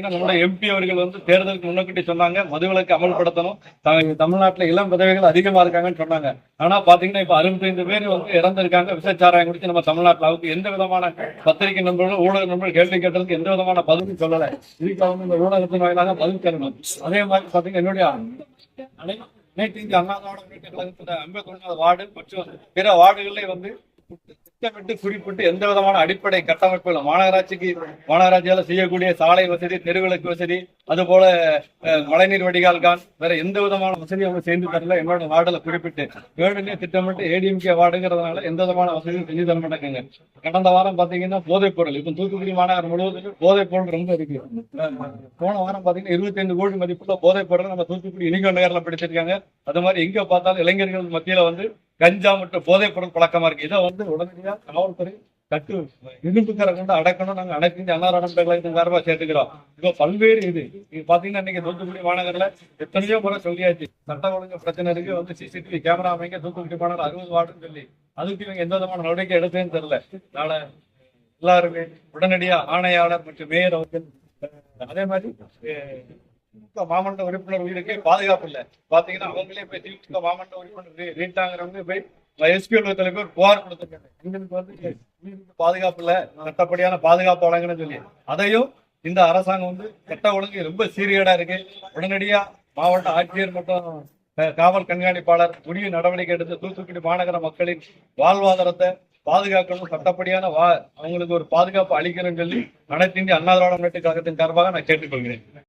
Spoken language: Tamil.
நம்மளோட எம்பி அவர்கள் வந்து தேர்தலுக்கு முன்னக்கூட்டி சொன்னாங்க மதுவிலக்கு அமல்படுத்தணும். தமிழ்நாட்டில் இளம் விதவைகள் அதிகமா இருக்காங்கன்னு சொன்னாங்க. ஆனா பாத்தீங்கன்னா இப்ப அறுபத்தைந்து பேர் வந்து இறந்திருக்காங்க. விசச்சாராயம் குறித்து நம்ம தமிழ்நாட்டில் அவருக்கு எந்த விதமான பத்திரிகை நண்பர்கள் ஊடக நண்பர்கள் கேள்வி கேட்டதுக்கு எந்த விதமான பதிலும் சொல்லல. இதுக்கு அவங்க இந்த ஊடகத்தின் வாயிலாக பதில் தரணும். அதே மாதிரி பாத்தீங்கன்னா என்னுடைய அனை- அனைத்து இந்திய அண்ணா திராவிட முன்னேற்ற கழகத்துல ஐம்பத்தி வார்டு மற்றும் பிற வார்டுகளிலே வந்து திட்டமிட்டு குறிப்பிட்டு எந்த விதமான அடிப்படை கட்டமைப்புகள் மாநகராட்சிக்கு மாநகராட்சியால செய்யக்கூடிய சாலை வசதி தெருவிளக்கு வசதி அது போல மழைநீர் வடிகால் கான் வேற எந்த விதமான வசதியும் அவங்க செய்து தரல. என்னோட வார்டுல குறிப்பிட்டு வேணும்னே திட்டமிட்டு ஏடிஎம்கே வார்டுங்கிறதுனால எந்த விதமான வசதியும் செஞ்சு தர மாட்டேங்குங்க கடந்த வாரம் பாத்தீங்கன்னா போதைப் பொருள். இப்போ தூத்துக்குடி மாநகரம் முழுவதும் போதைப் பொருள் ரொம்ப இருக்கு. போன வாரம் பாத்தீங்கன்னா இருபத்தி ஐந்து கோடி மதிப்புள்ள போதைப் பொருள் நம்ம தூத்துக்குடி இனிகோ நகரில் பிடிச்சிருக்காங்க. அது மாதிரி எங்க பார்த்தாலும் இளைஞர்கள் மத்தியில வந்து கஞ்சா மற்றும் போதைப் பொருள் பழக்கமா இருக்கு. இதை வந்து உடனடியா காவல்துறை கட்டு இரும்புக்கரை கொண்டு அடக்கணும். நாங்க அனைத்து இந்திய அண்ணா திராவிட கழகத்தின் சேர்த்துக்கிறோம். இப்போ பல்வேறு இது. நீங்க பாத்தீங்கன்னா இன்னைக்கு தூத்துக்குடி மாநகர்ல எத்தனையோ முறை சொல்லியாச்சு. சட்ட ஒழுங்கு பிரச்சனை இருக்கு வந்து சிசிடிவி கேமரா அமைங்க தூத்துக்குடி மாநகர் அறுபது வார்டுன்னு சொல்லி. அதுக்கு இவங்க எந்த விதமான நடவடிக்கை எடுத்தேன்னு தெரியல. நாளை எல்லாருமே உடனடியா ஆணையாளர் மற்றும் மேயர் அவர்கள் அதே மாதிரி திமுக மாமன்ற உறுப்பினர் உயிருக்கு பாதுகாப்பு இல்ல. பாத்தீங்கன்னா அவங்களே போய் திமுக மாமன்ற உறுப்பினர் ரீட்டாங்கிறவங்க போய் எஸ்பி அலுவலகத்துல போய் புகார் கொடுத்துருக்காங்க. எங்களுக்கு வந்து பாதுகாப்பு இல்ல. சட்டப்படியான பாதுகாப்பு வழங்கணும்னு சொல்லி. அதையும் இந்த அரசாங்கம் வந்து சட்ட ஒழுங்கு ரொம்ப சீரியடா இருக்கு. உடனடியா மாவட்ட ஆட்சியர் மற்றும் காவல் கண்காணிப்பாளர் உரிய நடவடிக்கை எடுத்து தூத்துக்குடி மாநகர மக்களின் வாழ்வாதாரத்தை பாதுகாக்கணும். சட்டப்படியான வா அவங்களுக்கு ஒரு பாதுகாப்பு அளிக்கணும்னு சொல்லி அனைத்து இந்திய அண்ணா திராவிட முன்னேற்ற கழகத்தின் சார்பாக நான் கேட்டுக்கொள்கிறேன்.